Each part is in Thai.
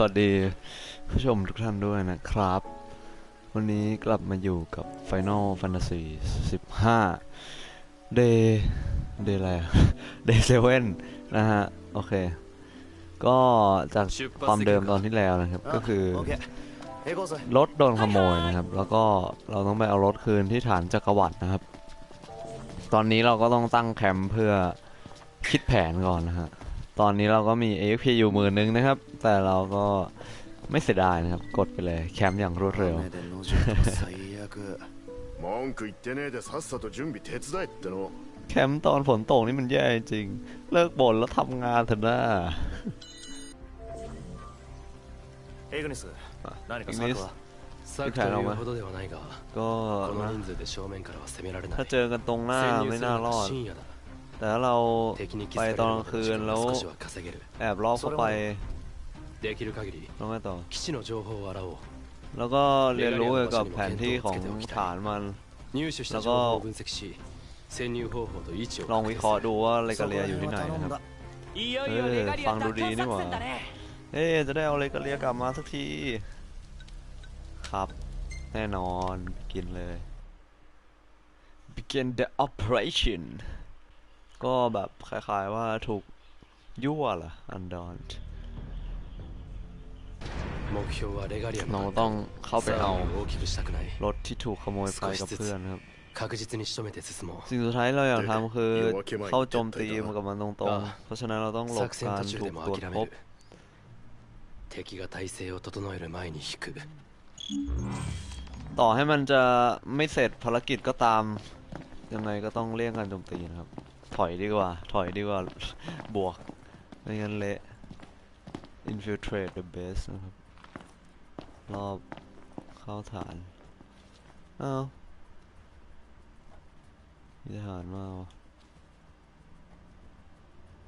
สวัสดีผู้ชมทุกท่านด้วยนะครับ วันนี้กลับมาอยู่กับ Final Fantasy 15 Day Day อะไร Day 7นะฮะ โอเค ก็จากความเดิมตอนที่แล้วนะครับ ก็คือ รถโดนขโมยนะครับ แล้วก็เราต้องไปเอารถคืนที่ฐานจักรวรรดินะครับ ตอนนี้เราก็ต้องตั้งแคมป์เพื่อคิดแผนก่อนนะฮะ ตอนนี้เราก็มี AFP อยู่มือนึงนะครับ แต่เราก็ไม่เสียดายนะครับ กดไปเลยแคมป์อย่างรวดเร็ว 雨で野宿は最悪文句言ってねえでさっさと準備手伝えっての แคมป์ตอนฝนตกนี่มันแย่จริง เลิกบ่นแล้วทำงานเถอะนะ イグニス何かイグニス策は策というほどではないが ก็ この นะ 人数で正面からは攻められない ถ้าเจอกันตรงหน้า 潜入 ไม่ する น่า の รอ は ด 深夜だ แต่ถ้าเราไปตอนกลางคืนแล้วแอบลอบเข้าไปต้องไงต่อแล้วก็เรียนรู้เกี่ยวกับแผนที่ของฐานมันแล้วก็ลองวิเคราะห์ดูว่าเลกาเลียอยู่ที่ไหนนะครับเออฟังดูดีนี่หว่าเอ๊จะได้เอาเลกาเลียกลับมาสักที ครับแน่นอนกินเลย begin the operation ก็แบบคล้ายๆว่าถูกยั่วล่ะอันดอนเราต้องเข้าไปเอารถที่ถูกขโมยไปกับเพื่อนครับสิ่งสุดท้ายเราอยากทำคือเข้าโจมตีมันกับมันตรงๆ เพราะฉะนั้นเราต้องหลบการถูกตรวจพบต่อให้มันจะไม่เสร็จภารกิจก็ตาม ยังไงก็ต้องเลี่ยงการโจมตีนะครับ ถอยดีกว่า ถอยดีกว่า บวก ไม่งั้นเละ infiltrate the base นะครับ รอบเข้าฐาน อ้าวมีทหารมาวะ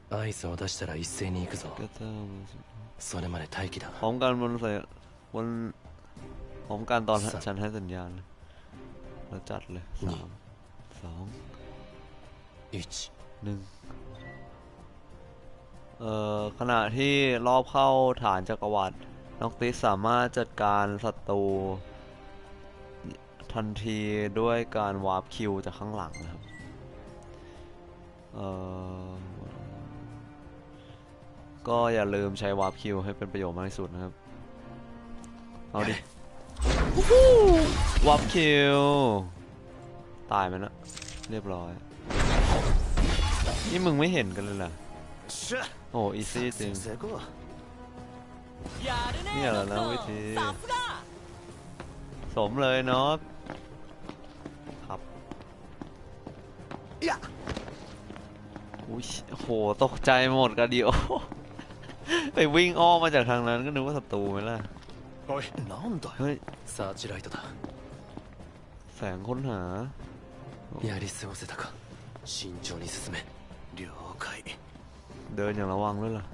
合図を出したら一斉に行くぞ ก็ต้อง それまで待機だ พร้อมกันบนใส่บนพร้อมกันตอน สัตว์ ฉันให้สัญญาณ แล้วจัดเลยสามสอง 1 หนึ่งเอ่อขณะที่รอบเข้าฐานจักรวรรดิน้องติสสามารถจัดการศัตรูทันทีด้วยการวาร์ปคิวจากข้างหลังนะครับ เอ่อ ก็อย่าลืมใช้วาร์ปคิวให้เป็นประโยชน์มากที่สุดนะครับ เอาดิ วาร์ปคิว ตายไหมนะเรียบร้อย นี่มึงไม่เห็นกันเลยเหรอ しゃ โอ้อีซี่จริง 成功やるねいやだなノットウィティさすが สมเลยเนาะครับ いや อุ้ยโห ตกใจหมดกระเดียว ไปวิ่งอ้อมมาจากทางนั้นก็นึกว่าศัตรูไหมล่ะ おいなんだよ เฮ้ย サーチライトだ แสงค้นหา やり過ごせたか慎重に進め了解 เดี๋ยวเคยเดินอย่างระวังด้วยล่ะ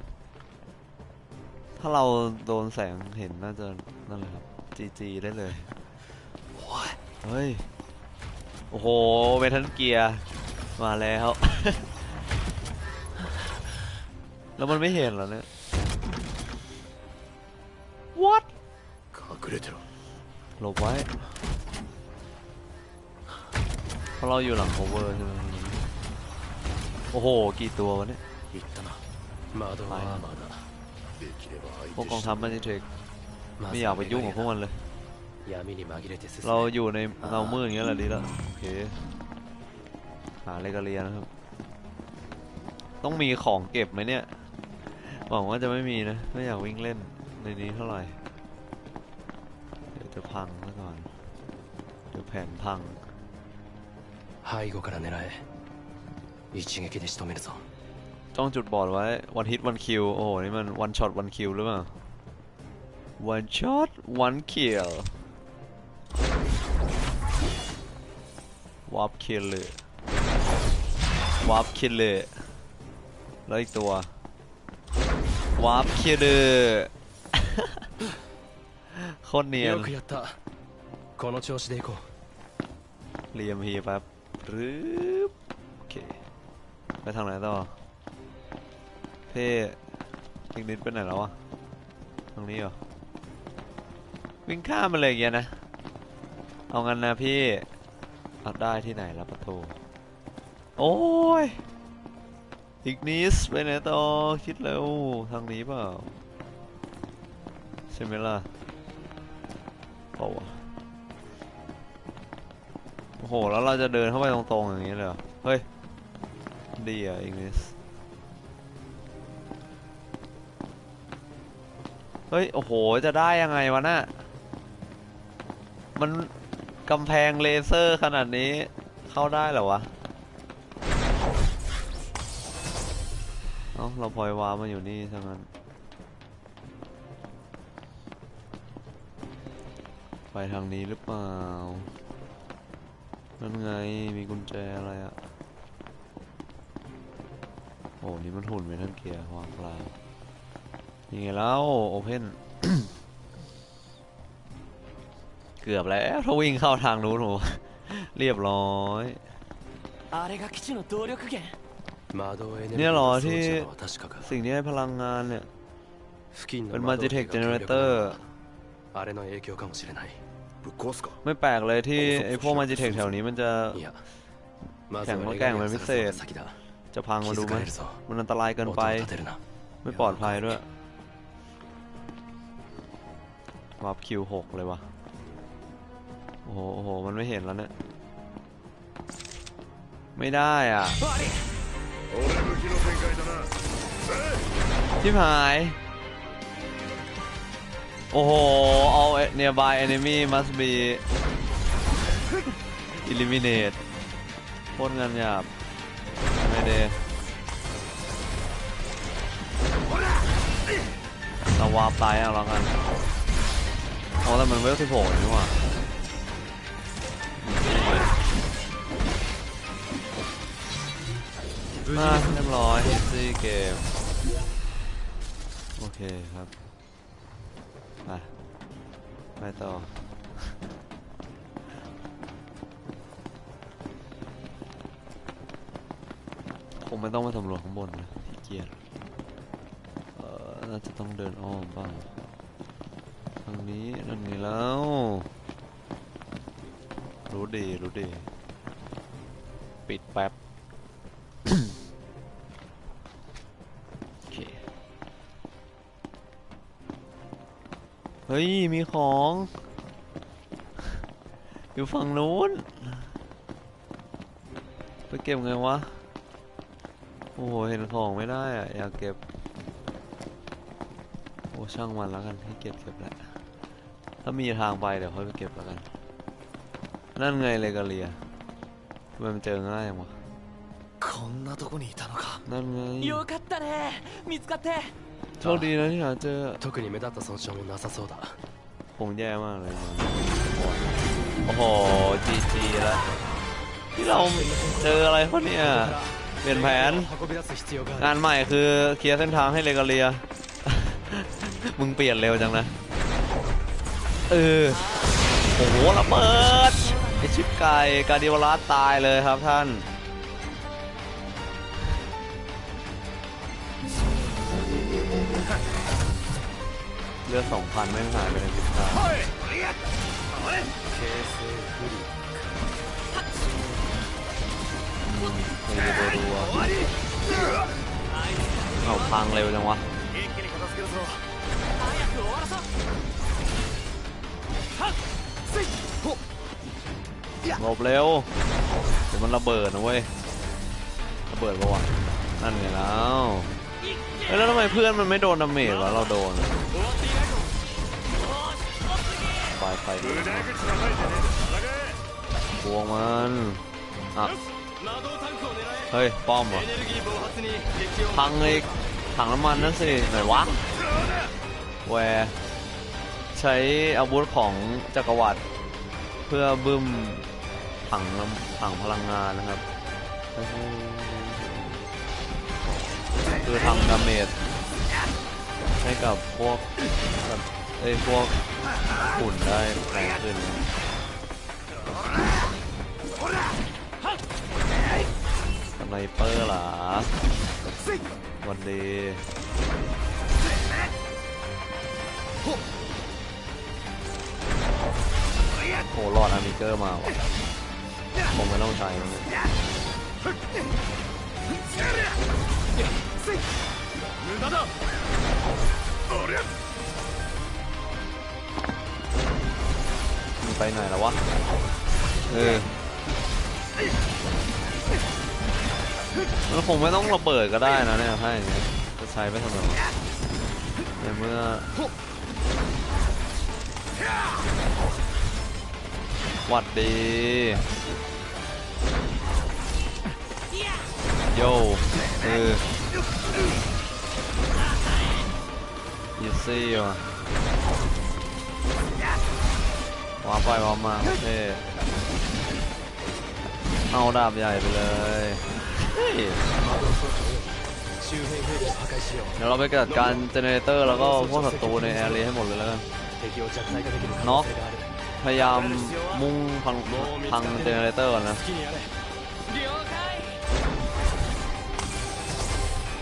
ถ้าเราโดนแสงเห็นน่าจะนั่นแหละครับจีจีได้เลย เฮ้ย โอ้โหเมทันเกียร์มาแล้ว แล้วมันไม่เห็นเหรอเนี่ย What หลบไว้ เพราะเราอยู่หลังโคเวอร์ใช่ไหม โอ้โห กี่ตัววะเนี่ย 言ったな窓はアーマーだできれば พวก 相 กอง 手し ทัพมันจะเทคไม่อยากไปยุ่งกับพวกมันเลย 闇に紛れて進 เรา め อยู่ในเงามืดอย่างเงี้ยแหละดีแล้ว โอเค หาเลกาเรียนะครับ ต้องมีของเก็บไหมเนี่ย หวังว่าจะไม่มีนะ ไม่อยากวิ่งเล่นในนี้เท่าไหร่ เดี๋ยวจะพังซะก่อน เดี๋ยวแผนพัง 背後から狙え 一撃で仕留めるぞ จ้องจุดบอดไว้ one hit one kill โอ้โห นี่มัน one shot one kill หรือเปล่า one shot one kill warp kill เลย warp kill เลยแล้วอีกตัว warp kill เลย โคตรเนียน よくやったこの調子でいこう เรียมพีแป๊บรึบโอเค ไปทางไหนต่อเท่อีกนิดไปไหนแล้ววะทางนี้เหรอวิ่งข้ามมาเลยอย่างเงี้ยนะ เอางั้นนะพี่เอาได้ที่ไหนแล้วประตูโอ้ยอีกนิสไปไหนต่อคิดเร็วทางนี้เปล่าใช่ไหมล่ะเปล่าวะโอ้โห แล้วเราจะเดินเข้าไปตรงๆอย่างนี้เลยเหรอ เฮ้ย ดีอะอีกนิสเฮ้ย โอ้โห จะได้ยังไงวะน่ะมันกำแพงเลเซอร์ขนาดนี้เข้าได้เหรอวะ เอ้า เราพลอยวามาอยู่นี่ซะงั้น ไปทางนี้หรือเปล่า นั่นไง มีกุญแจอะไรอะ โอ้นี่มันหุ่นเป็นทัลเกียร์วางเปล่ายังไงแล้วโอเพนเกือบแล้วถ้าวิ่งเข้าทางนู้นผมเรียบร้อยเนี่ยหรอที่สิ่งนี้ให้พลังงานเนี่ยเป็นมาจิเทคเจเนเรเตอร์ไม่แปลกเลยที่ไอพวกมาจิเทคแถวนี้มันจะแข่งมาแก่งเป็นพิเศษ จะพังมาดูไหมมันอันตรายเกินไป ไม่ปลอดภัยด้วยวับคิวหกเลยวะโอ้โหโโห มันไม่เห็นแล้วเนี่ย ไม่ได้อะชิบหาย โอ้โห all nearby enemy must be eliminate พ่นกันหยาบ เดเราวาร์ปตายเอาแล้วกันอ๋อแต่มันเวลสิบหกนี่หว่ามาเรียบร้อย easy game โอเคครับ ไป ไปต่อ คงไม่ต้องมาสำรวจข้างบนนะที่เกียจเอ่อน่าจะต้องเดินอ้อมบ้างทางนี้นั่นไงแล้ว รู้ดีรู้ดีปิดแป๊บโอเคเฮ้ย มีของ อยู่ฝั่งนู้น ไปเก็บไงวะ โอ้โห เห็นของไม่ได้อะอยากเก็บ โอ้ช่างมันแล้วกันให้เก็บเก็บแหละ ถ้ามีทางไปเดี๋ยวค่อยไปเก็บแล้วกัน นั่นไงเลกาเลียทำไมมันเจอง่ายจังวะ こんなとこにいたのか นั่นไง よかったね見つかって โชคดีนะที่หาเจอ 特に目立った損傷もなさそうだ คงแย่มากเลยมันโอ้โห จีจีแล้วที่เราเจออะไรเขาเนี่ย เปลี่ยนแผน งานใหม่คือเคลียร์เส้นทางให้เลกาเลีย มึงเปลี่ยนเร็วจังนะ เออ โอ้โหระเบิดไอชิปไก่กาดิวลาสตายเลยครับท่านเลือดสองพันไม่หายไปเลยสิครับเคสฟรี มีรัวๆเอาพังเร็วจังวะหลบเร็ว เดี๋ยวมันระเบิดนะเว้ย ระเบิดปะวะนั่นไงแล้วแล้วทำไมเพื่อนมันไม่โดนดาเมจวะเราโดนไฟไฟบวงมันอะ เฮ้ย ป้อมวะพังเลยถังน้ำมันนั่นสิไหนวะแวใช้อาวุธของจักรวรรดิเพื่อบึ้มถังน้ำถังพลังงานนะครับ คือทำดาเมจให้กับพวกเอ้พวกขุนได้แรงขึ้น ไนเปอร์หรอวันดีโหรอดอามิเกอร์มาผมไม่ต้องใช้แล้ไปไหนแล้ววะ เออ มันคงไม่ต้องระเบิดก็ได้นะเนี่ยถ้าอย่างเงี้ยจะใช้ไปทำไมวะในเมื่อหวัดดี โย่เอออีซี่ว่ะวางไปวางมาโอเคเอาดาบใหญ่ไปเลย เดี๋ยวเราไปจัดการเจเนเรเตอร์แล้วก็พวกศัตรูในแอรีให้หมดเลยแล้วกันน็อกพยายามมุ่งพังพังเจเนเรเตอร์ก่อนนะ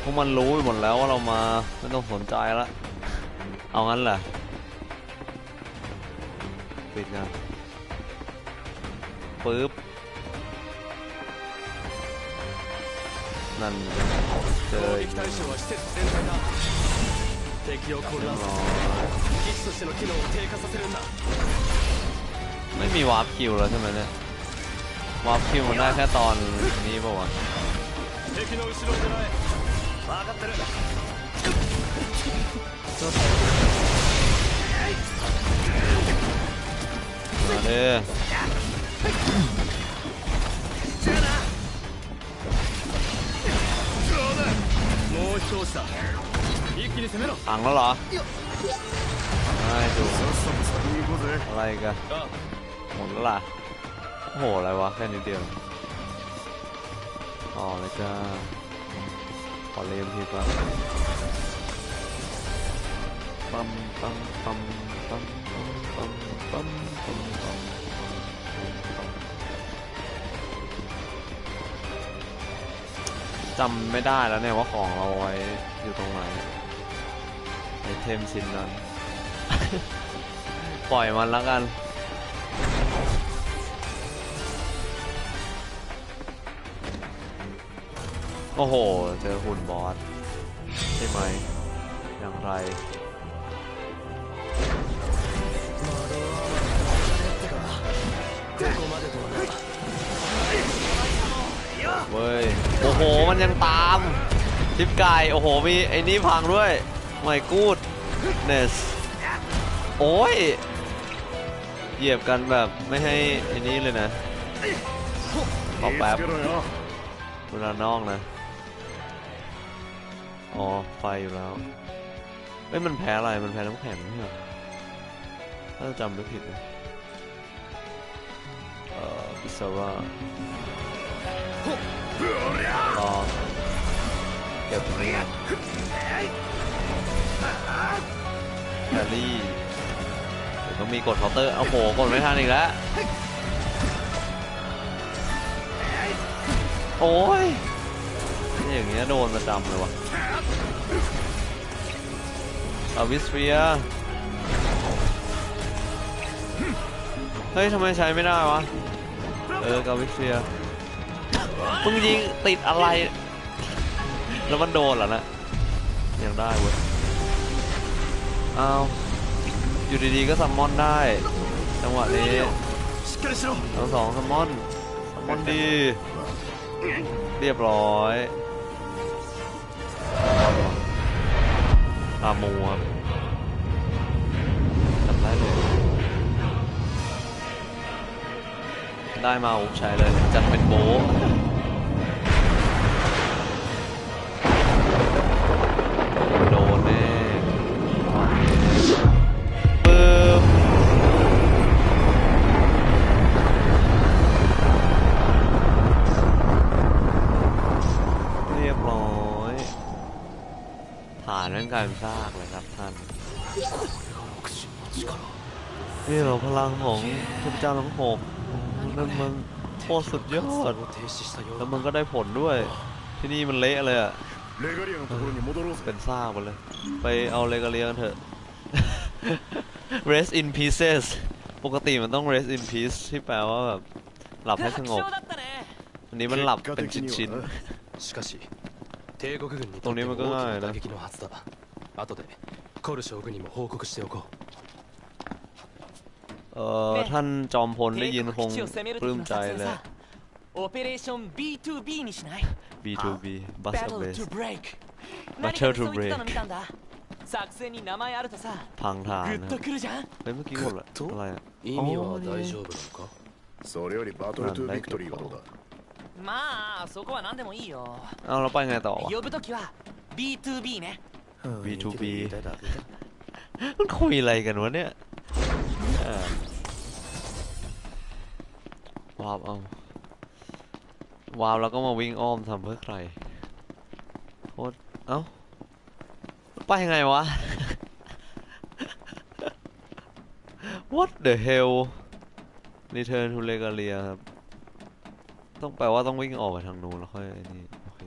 พวกมันรู้หมดแล้วว่าเรามาไม่ต้องสนใจแล้วเอางั้นแหละปิดนะปึ๊บ นั่นไม่มีวาร์ปคิวแล้วใช่ไหมเนี่ยวาร์ปคิวมันได้แค่ตอนนี้ป่าวะมาเด้ ถังแล้วเหรอไม่ดูอะไรกันหมดแล้วล่ะโหอะไรวะแค่นิดเดียวอ๋อแล้วก็ขอเลี้ยงทีก่อนปั๊มปั๊มปั๊มปั๊มปั๊มปั๊มปั๊มปั๊มจำไม่ได้แล้วเนี่ยว่าของเราไว้อยู่ตรงไหน ไอเทมชิ้นนั้น ปล่อยมันแล้วกัน โอ้โห เจอหุ่นบอส ใช่ไหม อย่างไรเว้ย โอ้โห มันยังตาม ชิปไก่ โอ้โห มีไอ้นี่พังด้วย ไม่กูดเนสโอ้ย เหยียบกันแบบไม่ให้อันนี้เลยนะขอแป๊บเวลานอกนะ อ๋อ ไฟอยู่แล้วเอ้ย มันแพ้อะไร มันแพ้น้ำแข็งเหรอถ้าจำไม่ผิดนะเอ่อพิซาว่าลองเก็บเรียน แครี่ต้องมีกดเคาน์เตอร์โอ้โห กดไม่ทันอีกแล้ว โอ้ย นี่อย่างเงี้ยโดนประจำเลยวะอาวิสเฟีย เฮ้ยทำไมใช้ไม่ได้วะ เออกาวิสเฟียมึงยิงติดอะไร แล้วมันโดนเหรอนะ ยังได้เว้ย เอาอยู่ดีๆก็ซัมมอนได้ จังหวะนี้เราสองซัมมอนซัมมอนดี เรียบร้อยตามัวจับได้เลย ได้มาผมใช้เลย จัดเป็นโบ ลังของทุกเจ้าทั้งหกนั่นมันโคตรสุดยอดแล้วมันก็ได้ผลด้วย ที่นี่มันเละเลยอะเป็นซาหเลย ไปเอาเลกาเรียกันเถอะ rest in pieces ปกติมันต้อง rest in peace ที่แปลว่าแบบหลับให้สงบอันนี้มันหลับเป็นชิ้นชิ้นตรงนี้มันก็ง่ายนะ เอ่อท่านจอมพลได้ยิน 帝 ค 国 ง 基地を攻める ปลื้ 時 ม の ใจ 作戦 เลย さオペレーション B2B にしない B2B bus Battle base to break 何 Battle か to そう言ってたの break 見たんだ作戦に名前あるとさ พังฐาน グッ นะ とくるじゃん เฮ้ยเมื่อกี้หมดละ グッと อะไรอะ 意味は大丈夫なのかそれよりバトルトゥビクトリーはどうだまあそこは何でもいいよ เอาแล้วไปไงต่อวะ 呼ぶ時は B2B ね B2B มันคุยอะไรกันวะเนี่ยเออ วาบเอาวาบแล้วก็มาวิ่งอ้อมทำเพื่อใครโคตรเอ้าไปยังไงวะ What the hell Return to Legalia ครับ ต้องแปลว่าต้องวิ่งออกไปทางนู้นแล้วค่อยไอ้นี่โอเค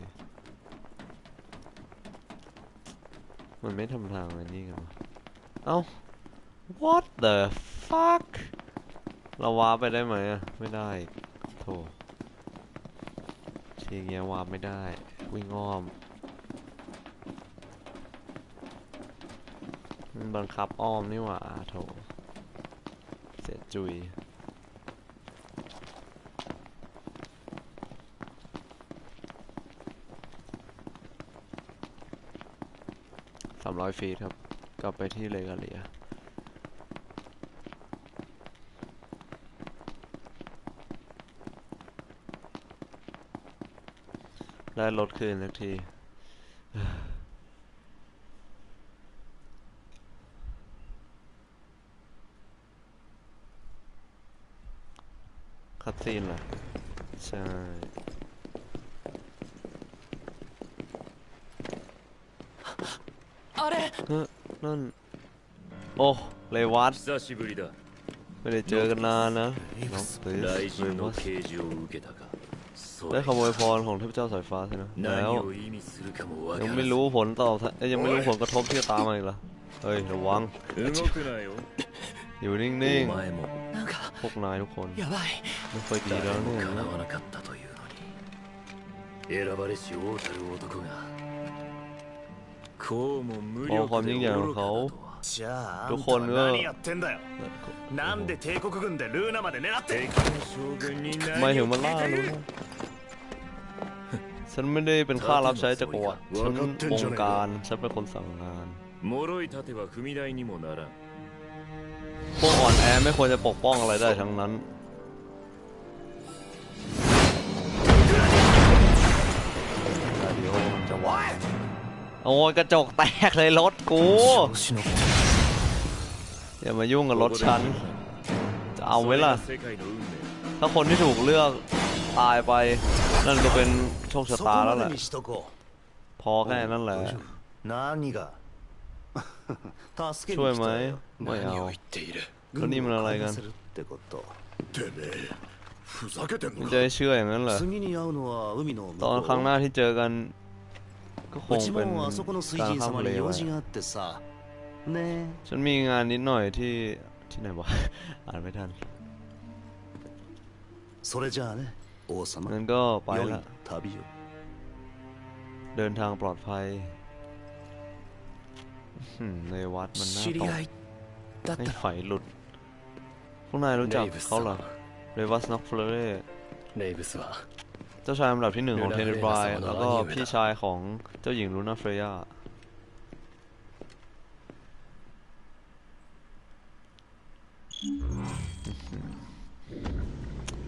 มันไม่ทำทางอันนี้กันวะเอ้า What the fuck เราวาร์ปไปได้ไหมอะไม่ได้อีกโถทีเงี้ยวาร์ปไม่ได้ วิ่งอ้อมมันบังคับอ้อมนี่หว่าโถเสียจุยสามร้อยฟีตครับ กลับไปที่เลกาเลีย ได้รถคืนสักทีคัดซีนเหรอใช่นั่น โอ้เลวัตไม่ได้เจอกันนานนะน้องเสือเล ได้ขโมยพรของเทพเจ้าสายฟ้าใช่ไหมแล้วยังไม่รู้ผลตอบยังไม่รู้ผลกระทบที่จะตามมาอีกเหรอเฮ้ยระวังอยู่นิ่งๆพวกนายทุกคนไม่คยดีแล้วเนี่ยมองความยิ่งใหญ่ของเขาทุกคนเออไม่เห็นมาล่าลู ฉันไม่ได้เป็นข้ารับใช้จักรวรรดิฉันองค์การฉันเป็นคนสั่งงานพวกอ่อนแอไม่ควรจะปกป้องอะไรได้ทั้งนั้นเอนจะวายโอ้ยกระจกแตกเลยรถกูอย่ามายุ่งกับรถฉันจะเอาไว้ล่ะ ถ้าคนที่ถูกเลือกตายไป นั่นก็เป็น ชะตาแล้วแหละพอแค่นั้นแหละช่วยไหมไม่เอาแล้วนี่มันอะไรกันมันจะเชื่ออย่างนั้นเหรอตอนครั้งหน้าที่เจอกันก็คงเป็นการข้เลวฉันมีงานนิดหน่อยที่ที่ไหนวะอ่านไม่ทันงั้นก็ไปละ ทาบิโยเดินทางปลอดภัยในวัดมันน่าตกให้ไฟหลุด พวกนายรู้จักเขาเหรอเรวัสน็อกเฟลเร่เจ้าชายลำดับที่หนึ่งของเทนเดอร์ายแล้วก็พี่ชายของเจ้าหญิงลูน่าเฟรยา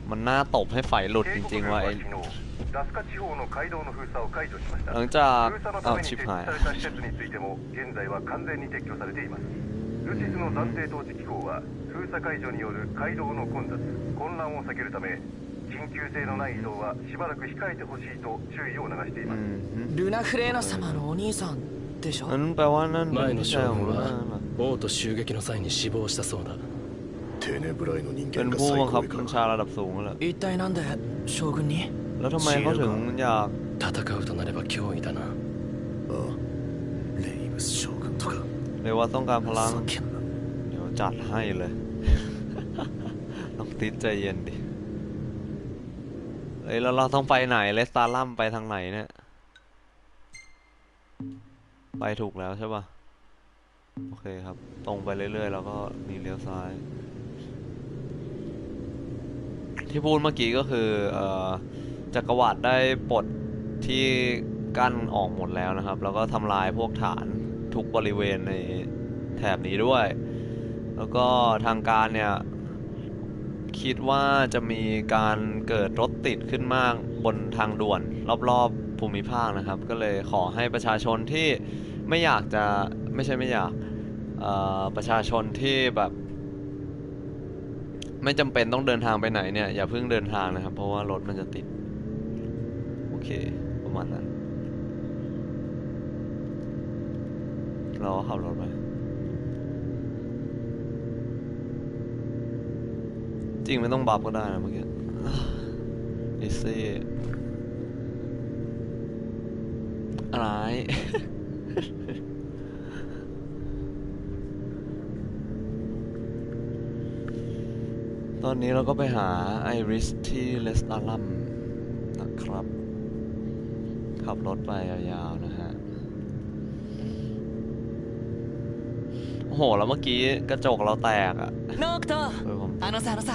มันน่าตบให้ไฟหลุดจริงๆว่ะไอ้ ラスカ地方の街道の封鎖を解除しました。封鎖のために設置された施設についても現在は完全に撤去されています。ルシスの暫定統治機構は封鎖解除による街道の混雑混乱を避けるため緊急性のない移動はしばらく控えてほしいと注意を流しています。ルナ・フレーナ様のお兄さんでしょ？前の将軍は王と襲撃の際に死亡したそうだ。テネブライの人間が最高か一体なんで将軍に？ แล้วทำไมเขาถึงอยาก 戦うとなれば脅威だなああレイブス将軍とかเรวัสต้องการพลัง ふざけんな จัดให้เลย น้องติดใจเย็นดิ เอ้ยแล้วเราต้องไปไหนเลสตาลัมไปทางไหนเนี่ย ไปถูกแล้วใช่ปะโอเคครับ ตรงไปเรื่อยๆ แล้วก็มีเลี้ยวซ้าย ที่พูดเมื่อกี้ก็คือเอ่อ จักรวรรดิได้ปลดที่กั้นออกหมดแล้วนะครับ แล้วก็ทำลายพวกฐานทุกบริเวณในแถบนี้ด้วย แล้วก็ทางการเนี่ยคิดว่าจะมีการเกิดรถติดขึ้นมากบนทางด่วนรอบๆภูมิภาคนะครับ ก็เลยขอให้ประชาชนที่ไม่อยากจะไม่ใช่ไม่อยากประชาชนที่แบบไม่จำเป็นต้องเดินทางไปไหนเนี่ยอย่าเพิ่งเดินทางนะครับ เพราะว่ารถมันจะติด เค ประมาณนั้น เราขับรถไปจริงไม่ต้องบัฟก็ได้นะเมื่อกี้อีซี่อะไร ตอนนี้เราก็ไปหาไอริสที่เลสตาลัมนะครับ ขับรถไปยาวๆนะฮะ โอ้โห แล้วเมื่อกี้กระจกเราแตกอะ ノークト เออผม あのさあのさ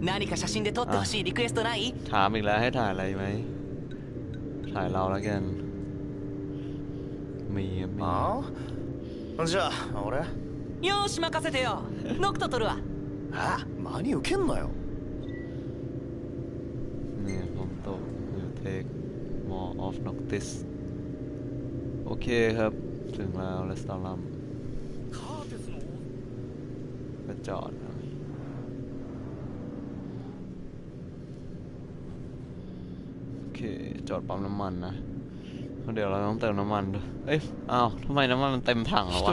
何か写真で撮ってほしいリクエストない ถามอีกแล้วให้ถ่ายอะไรไหม ถ่ายเราแล้วกัน มีอะมี ああじゃあ俺よーし任せてよノクト撮るわあ真に受けんなよ นี่ผมตก you take more of Noctis โอเคครับ ถึงแล้วเลสตาลัมก็จอดโอเค จอดปั๊มน้ำมันนะ เดี๋ยวเราต้องเติมน้ำมันด้วย เอ้ย อ้าวทำไมน้ำมันมันเต็มถังแล้ววะ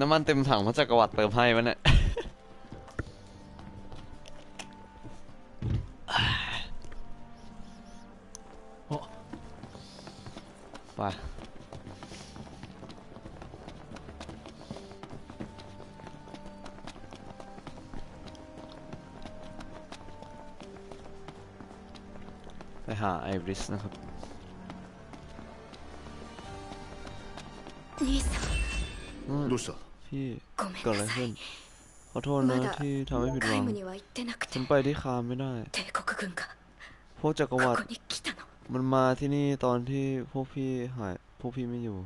น้ำมันเต็มถังพระจักรวรรดิเติมให้มันเนี่ย หาไอริสนะครับดูสิเกิดอะไรขึ้นขอโทษนะที่ทำให้ผิดหวังฉันไปที่คามไม่ได้ พวกจักรวรรดิมันมาที่นี่ตอนที่พวกพี่หายพวกพี่ไม่อยู่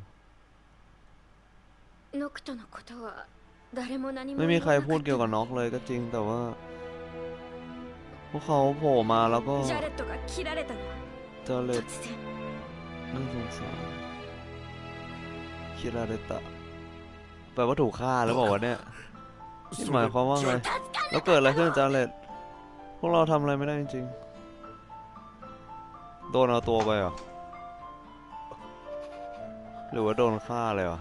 ไม่มีใครพูดเกี่ยวกับน็อกเลยก็จริงแต่ว่า พวกเขาโผล่มาแล้วก็เจาเล็ดน่าสงสารคิราเรตะแปลว่าถูกฆ่าแล้วบอกว่าเนี่ยนี่หมายความว่าไงแล้วเกิดอะไรขึ้นจาเล็ดพวกเราทำอะไรไม่ได้จริงๆโดนเอาตัวไปเหรอหรือว่าโดนฆ่าเลยเหร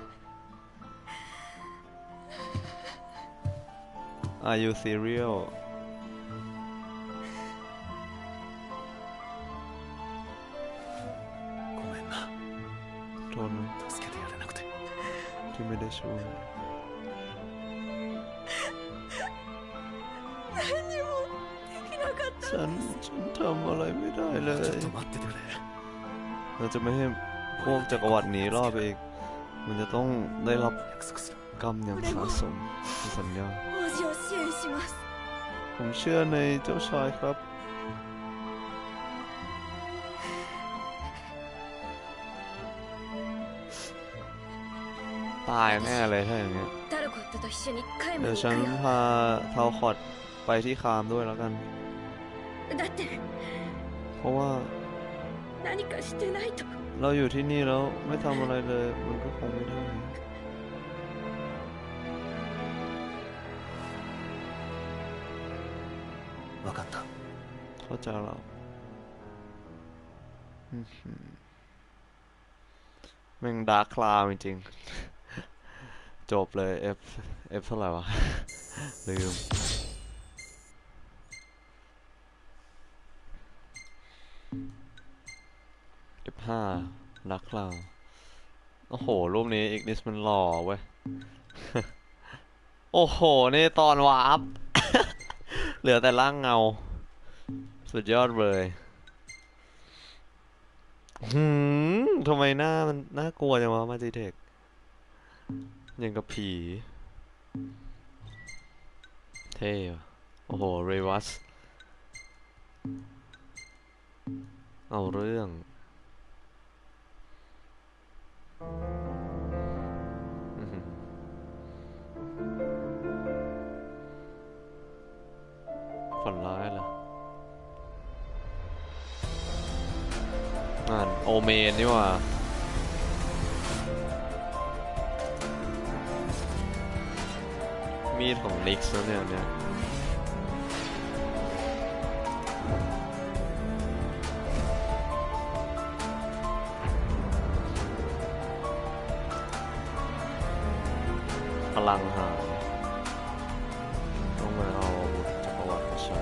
Are you serious? ที่ไม่ได้ช่วย ฉัน ฉันทำอะไรไม่ได้เล ちょ ย っと待っててくれ เราจะไม่ให้พวกจักรวรรดิหนีรอดไปอีก มันจะต้องได้รับ 約束する กรรมอย่างสาสมสัญญา 王子を支援します ผมเชื่อในเจ้าชายครับ ายแน่เลยถ้าอย่างเงี้ยเดี๋ยวฉันพาเทาคอดไปที่คามด้วยแล้วกัน เพราะว่าเราอยู่ที่นี่แล้วไม่ทำอะไรเลย มันก็คงไม่ได้เข้าใจเราแม่งดาร์คลาวจริง จบเลย F F เท่าไหร่วะ ลืม F5 ดาร์คคลาโอ้โห รูปนี้อีกนิสมันหล่อเว้ย โอ้โห นี่ตอนวาร์ปเหลือแต่ร่างเงา สุดยอดเลยหืมทำไมหน้ามันน่ากลัวจังวะมาจิเทค ยังกับผี เท่โอ้โห เรวัส เอาเรื่องฝันร้ายเหรออ่านโอเมนนี่ว่า มีดของลิกซ์นะเนี่ยเนี่ยพลังหายต้องมาเอาอาวุธจักรวรรดิมาใช้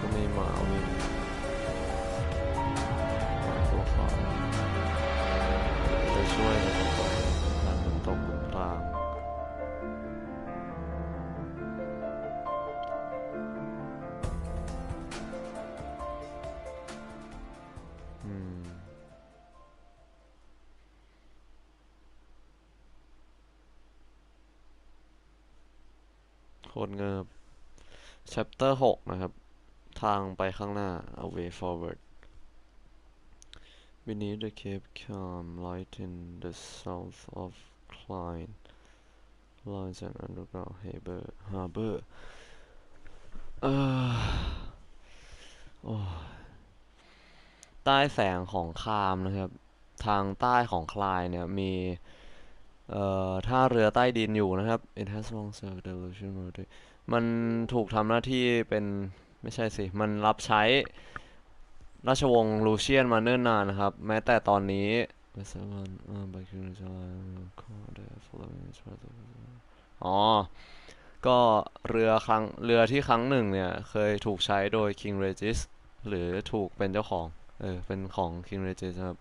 ก็มีหมาวิ่งห ตรเงิบ chapter 6 นะครับ ทางไปข้างหน้า a way forward beneath the cape calm light in the south of Klein lies an underground harbor harbor ใต้แสงของคามนะครับ ทางใต้ของคลายเนี่ยมี เอ่อท่าเรือใต้ดินอยู่นะครับ It has long served the Lucian military มันถูกทำหน้าที่เป็น ไม่ใช่สิ มันรับใช้ราชวงศ์ลูเชียนมาเนิ่นนานนะครับ แม้แต่ตอนนี้อ๋อ ก็เรือครั้งเรือที่ครั้งหนึ่งเนี่ย เคยถูกใช้โดย King Regis หรือถูกเป็นเจ้าของ เออ เป็นของ King Regis ครับ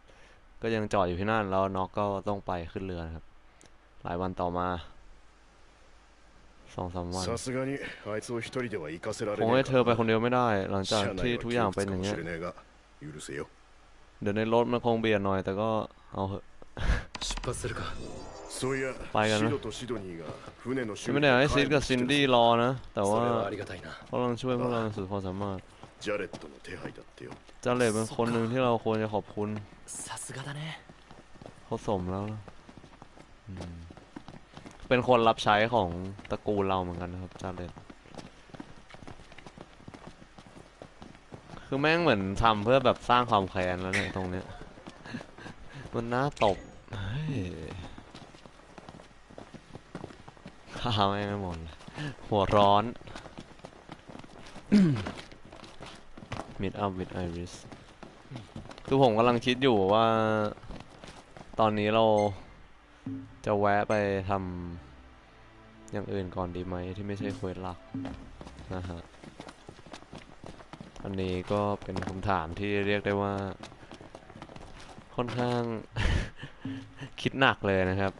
ก็ยังจอดอยู่ที่นั่นแล้วน็อกก็ต้องไปขึ้นเรือนะครับ หลายวันต่อมาสองสามวันคงให้เธอไปคนเดียวไม่ได้ หลังจากที่ทุกอย่างไปอย่างเงี้ยเดี๋ยวในรถมันคงเบียดหน่อย แต่ก็เอาเหอะไปกันนะไม่ได้ให้ซิดกับซินดี้รอนะ แต่ว่าพวกเราช่วยพวกเราสุดความสามารถจาเล็ตเป็นคนหนึ่งที่เราควรจะขอบคุณเขาสมแล้วนะ เป็นคนรับใช้ของตระกูลเราเหมือนกันนะครับจาเลตคือแม่งเหมือนทำเพื่อแบบสร้างความแค้นแล้วเนี่ยตรงเนี้ย มันน่าตบข้าวแม่ไม่หมดหัวร้อน Meet up with Iris คือผมกำลังคิดอยู่ว่า ตอนนี้เรา จะแวะไปทำอย่างอื่นก่อนดีไหมที่ไม่ใช่เควสหลักนะฮะ อันนี้ก็เป็นคำถามที่เรียกได้ว่า ค่อนข้าง คิดหนักเลยนะครับ